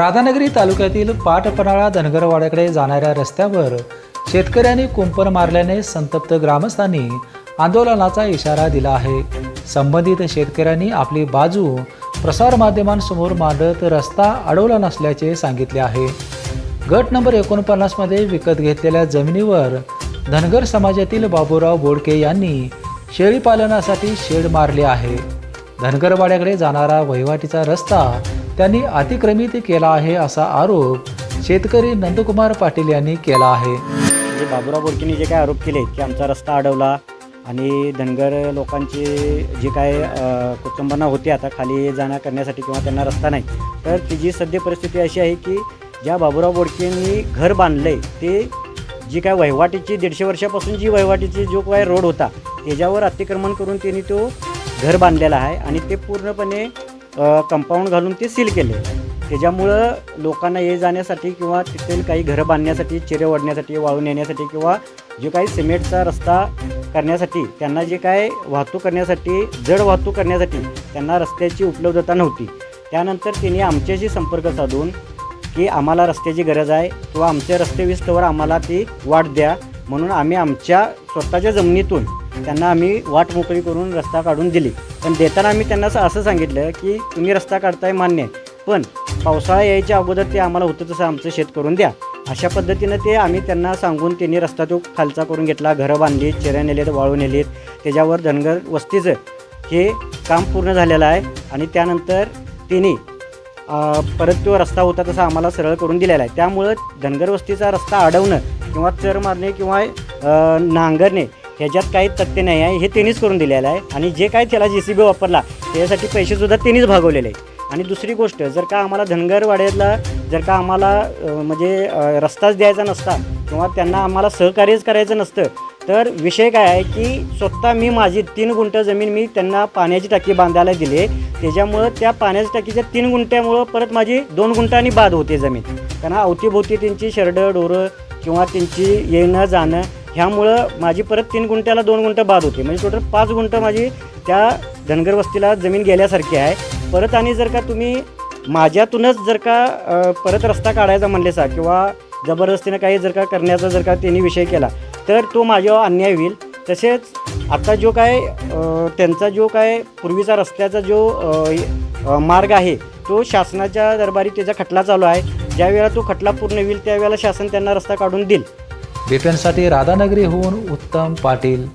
राधानगरी तालुक्यातील पाटपनाळा धनगरवाड्याकडे जाणाऱ्या रस्त्यावर शेतकऱ्यांनी कुंपण मारल्याने संतप्त ग्रामस्थांनी आंदोलनाचा इशारा दिला आहे. संबंधित शेतकऱ्यांनी आपली बाजू प्रसारमाध्यमांसमोर मांडत रस्ता अडवला नसल्याचे सांगितले आहे. गट नंबर एकोणपन्नासमध्ये विकत घेतलेल्या जमिनीवर धनगर समाजातील बाबूराव बोडके यांनी शेळीपालनासाठी शेड मारले आहे. धनगरवाड्याकडे जाणारा वहिवाटीचा रस्ता त्यांनी अतिक्रमित केला आहे असा आरोप शेतकरी नंदकुमार पाटील यांनी केला आहे. म्हणजे बाबुराव बोडकेंनी जे काय आरोप केले की आमचा रस्ता अडवला आणि धनगर लोकांचे जे काय कुटुंबांना होते आता खाली जाण्या करण्यासाठी किंवा त्यांना रस्ता नाही तर तिची सध्या परिस्थिती अशी आहे की ज्या बाबुराव बोडकेंनी घर बांधले ते जी काय वहिवाटीची दीडशे वर्षापासून जी वहिवाटीची जो काय रोड होता त्याच्यावर अतिक्रमण करून त्यांनी तो घर बांधलेला आहे आणि ते पूर्णपणे कंपाऊंड घालून ते सील केले. त्याच्यामुळं लोकांना ये जाण्यासाठी किंवा तिथील काही घरं बांधण्यासाठी चिरे ओढण्यासाठी वाळून येण्यासाठी किंवा जे काही सिमेंटचा रस्ता करण्यासाठी त्यांना जे काय वाहतूक करण्यासाठी जड वाहतूक करण्यासाठी त्यांना रस्त्याची उपलब्धता नव्हती. त्यानंतर त्यांनी आमच्याशी संपर्क साधून की आम्हाला रस्त्याची गरज आहे किंवा आमच्या रस्ते विस्तवर आम्हाला ती वाढ द्या. म्हणून आम्ही आमच्या स्वतःच्या जमिनीतून त्यांना आम्ही वाट मोकळी करून रस्ता काढून दिली. पण देताना आम्ही त्यांना असं- असं सांगितलं की तुम्ही रस्ता काढताय मान्य आहे. पण पावसाळा यायच्या अगोदर ते आम्हाला होतं तसं आमचं शेत करून द्या. अशा पद्धतीनं ते आम्ही त्यांना सांगून त्यांनी रस्ता तो खालचा करून घेतला. घरं बांधली चिऱ्या नेलेत वाळू नेलीत. त्याच्यावर धनगर वस्तीचं हे काम पूर्ण झालेलं आहे. आणि त्यानंतर त्यांनी परत तो रस्ता होता तसा आम्हाला सरळ करून दिलेला आहे. त्यामुळं धनगर वस्तीचा रस्ता अडवणं किंवा चर मारणे किंवा नांगरणे ह्याच्यात काही तथ्य नाही आहे हे त्यांनीच करून दिलेलं आहे. आणि जे काय त्याला जे सी बी वापरला त्याच्यासाठी पैसेसुद्धा त्यांनीच भागवलेले आहे. आणि दुसरी गोष्ट जर का आम्हाला धनगरवाड्यातला जर का आम्हाला म्हणजे रस्ताच द्यायचा नसता किंवा त्यांना आम्हाला सहकार्यच करायचं नसतं तर विषय काय आहे की स्वतः मी माझी तीन गुंठं जमीन मी त्यांना पाण्याची टाकी बांधायला दिली. त्याच्यामुळं त्या पाण्याच्या टाकीच्या तीन गुंठ्यामुळं परत माझी दोन गुंठांनी बाद होते जमीन. कारण अवतीभोवती त्यांची शरडं डोरं किंवा त्यांची येणं जाणं ह्यामुळं माझी परत तीन गुंठ्याला दोन गुंठं बाद होते. म्हणजे टोटल पाच गुंठं माझी त्या धनगर वस्तीला जमीन गेल्यासारखी आहे. परत आणि जर का तुम्ही माझ्यातूनच जर का परत रस्ता काढायचा म्हणले सा किंवा जबरदस्तीनं काही जर का करण्याचा जर का त्यांनी विषय केला तर तो माझ्यावर अन्याय होईल. तसेच आता जो काय त्यांचा जो काय पूर्वीचा रस्त्याचा जो मार्ग आहे तो शासनाच्या दरबारी त्याचा खटला चालू आहे. ज्यावेळेला तो खटला पूर्ण होईल त्यावेळेला शासन त्यांना रस्ता काढून देईल. ब्रिटनसाठी राधानगरीहून उत्तम पाटील